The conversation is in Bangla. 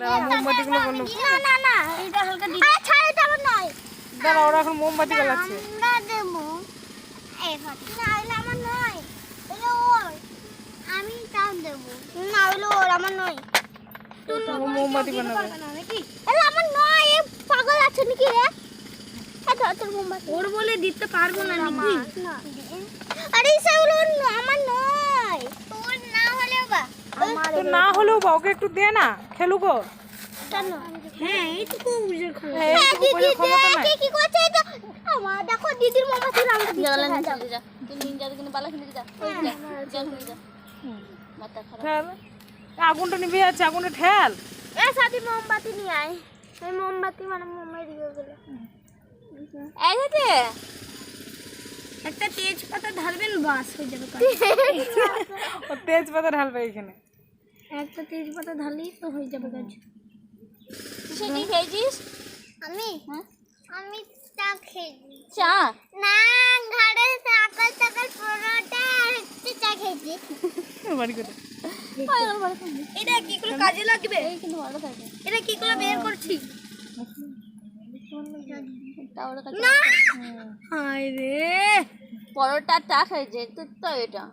দাঁড়া মোমবাতিগুলো বন্ধ না না না এটা হালকা দিদি আরে ছাড় এটা আমার নয়। দাঁড়া ওরা এখন মোমবাতি জ্বালাচ্ছে। আমরা দেবো। এই ফাটি। না এটা আমার নয়। এটা ওর। আমি তাও দেবো। না হলো ওর আমার নয়। মোমবাতি বানাবে। এটা আমার নয় এ পাগল আছে নাকি রে? তোর মোমবাতি। ওর বলে দিতে পারব না নাকি? আরে আমার নয় তোর না হলেও বা আমার তো না হলেও বা ওকে একটু দে না খেলুক ও। কেন হ্যাঁ এইটুকু বুঝে হ্যাঁ, ক্ষমতা নাই। কি করছে এটা আমার দেখো দিদির মোমবাতি আমাকে যা তুই বালা যা ওই যা যা মাথা খারাপ আগুনটা নিভে যাচ্ছে আগুনটা ঠেল এ সাথী মোমবাতি নিয়ে আয় এই মোমবাতি মানে মোমের ইয়ে গুলো এই একটা তেজপাতা ঢালবেন বাস হয়ে যাবে তেজপাতা ঢালবে এখানে একটা তেজপাতা ঢাললেই তো হয়ে যাবে সেটি খেয়েছিস? আমি? হ্যাঁ? আমি চা খেয়েছি। চা? না ঘরে সকাল সকাল পরোটা হচ্ছে চা খেয়েছি। বাড়ি করে এটা কি করে কাজে লাগবে? এই কিন্তু ভালো থাকে। এটা কি করে বের করছি? হায় রে! পরোটা চা খাইছে তো তো এটা।